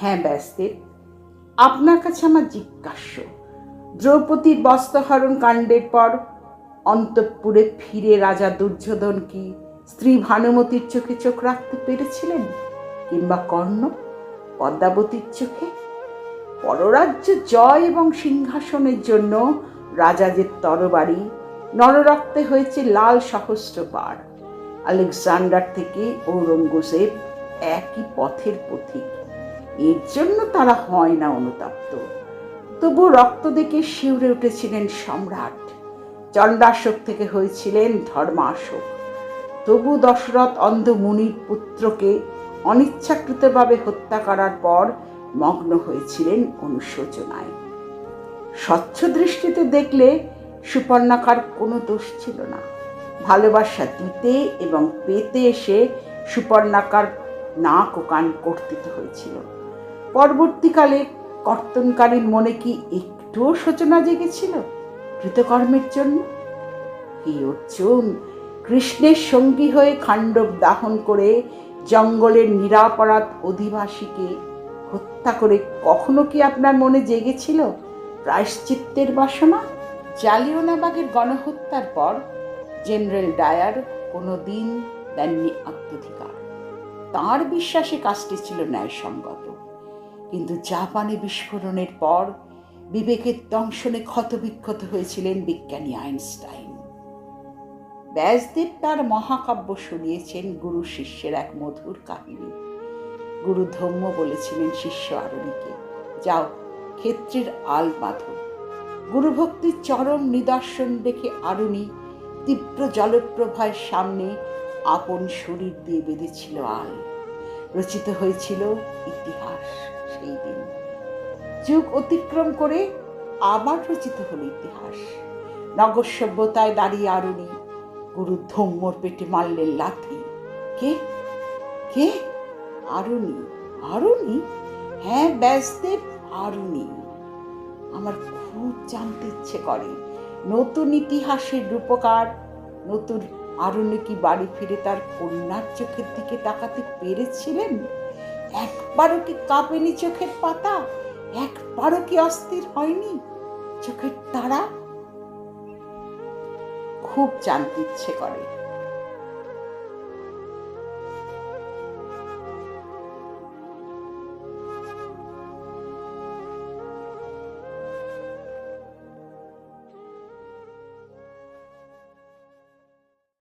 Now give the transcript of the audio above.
হ্যাঁ ব্যাসদেব আপনার কাছে আমার জিজ্ঞাস্য, দ্রৌপদীর বস্ত্রহরণ কাণ্ডের পর অন্তঃপুরে ফিরে রাজা দুর্যোধন কি স্ত্রী ভানুমতির চোখে চোখ রাখতে পেরেছিলেন কিংবা কর্ণ পদ্মাবতীর চোখে? পররাজ্য জয় এবং সিংহাসনের জন্য রাজাদের তরবারি নররক্তে হয়েছে লাল সহস্রবার আলেকজান্ডার থেকে ঔরঙ্গজেব একই পথের পথিক। এর জন্য তারা হয় না অনুতপ্ত। তবু রক্ত দেখে শিউরে উঠেছিলেন সম্রাট। চণ্ডাশোক থেকে হয়েছিলেন ধর্মাশোক। তবু দশরথ অন্ধ মুনির পুত্রকে অনিচ্ছাকৃতভাবে হত্যা করার পর মগ্ন হয়েছিলেন অনুশোচনায়। স্বচ্ছ দৃষ্টিতে দেখলে সুপর্ণাকার কোনো দোষ ছিল না। ভালোবাসা দিতে এবং পেতে এসে সুপর্ণাকার নাক ও কান কর্তিত হয়েছিল। পরবর্তীকালে কর্তনকারীর মনে কি একটুও সূচনা জেগেছিল কৃতকর্মের জন্য? কি অর্জুন, কৃষ্ণের সঙ্গী হয়ে খাণ্ডব দাহন করে জঙ্গলের নিরাপরাধ অধিবাসীকে হত্যা করে কখনো কি আপনার মনে জেগেছিল? প্রায়শ্চিত্তের বাসনা? জালিওনাবাগের গণহত্যার পর জেনারেল ডায়ার কোনো দিন দেননি আত্মধিকার। তাঁর বিশ্বাসে কাজটি ছিল ন্যায়সঙ্গত। কিন্তু জাপানে বিস্ফোরণের পর বিবেকের দংশনে ক্ষতবিক্ষত হয়েছিলেন বিজ্ঞানী আইনস্টাইন। ব্যাসদেব তার মহাকাব্য শুনিয়েছেন গুরু শিষ্যের এক মধুর কাহিনী। গুরু ধম্ম বলেছিলেন শিষ্য আরণীকে যাও, ক্ষেত্রের আল বাঁধো। গুরুভক্তির চরম নিদর্শন দেখে আরণী তীব্র জলপ্রভার সামনে আপন শরীর দিয়ে বেঁধেছিল আল। রচিত হয়েছিল ইতিহাস সেই দিন। যুগ অতিক্রম করে আবার রচিত হল ইতিহাস। নগর সভ্যতায় দাঁড়িয়ে আরণী গুরু ধম্মর পেটে মারলেন লাথি। কে? কে? আরুণী আরুণী হ্যাঁ ব্যাসদেব আরুণী আমার খুব জানতে ইচ্ছে করে, নতুন ইতিহাসের রূপকার, নতুন আরুণী কি বাড়ি ফিরে তার কন্যার চোখের দিকে তাকাতে পেরেছিলেন? একবারও কি কাঁপেনি চোখের পাতা? একবারও কি অস্থির হয়নি চোখের তারা? খুব জানতে ইচ্ছে করে।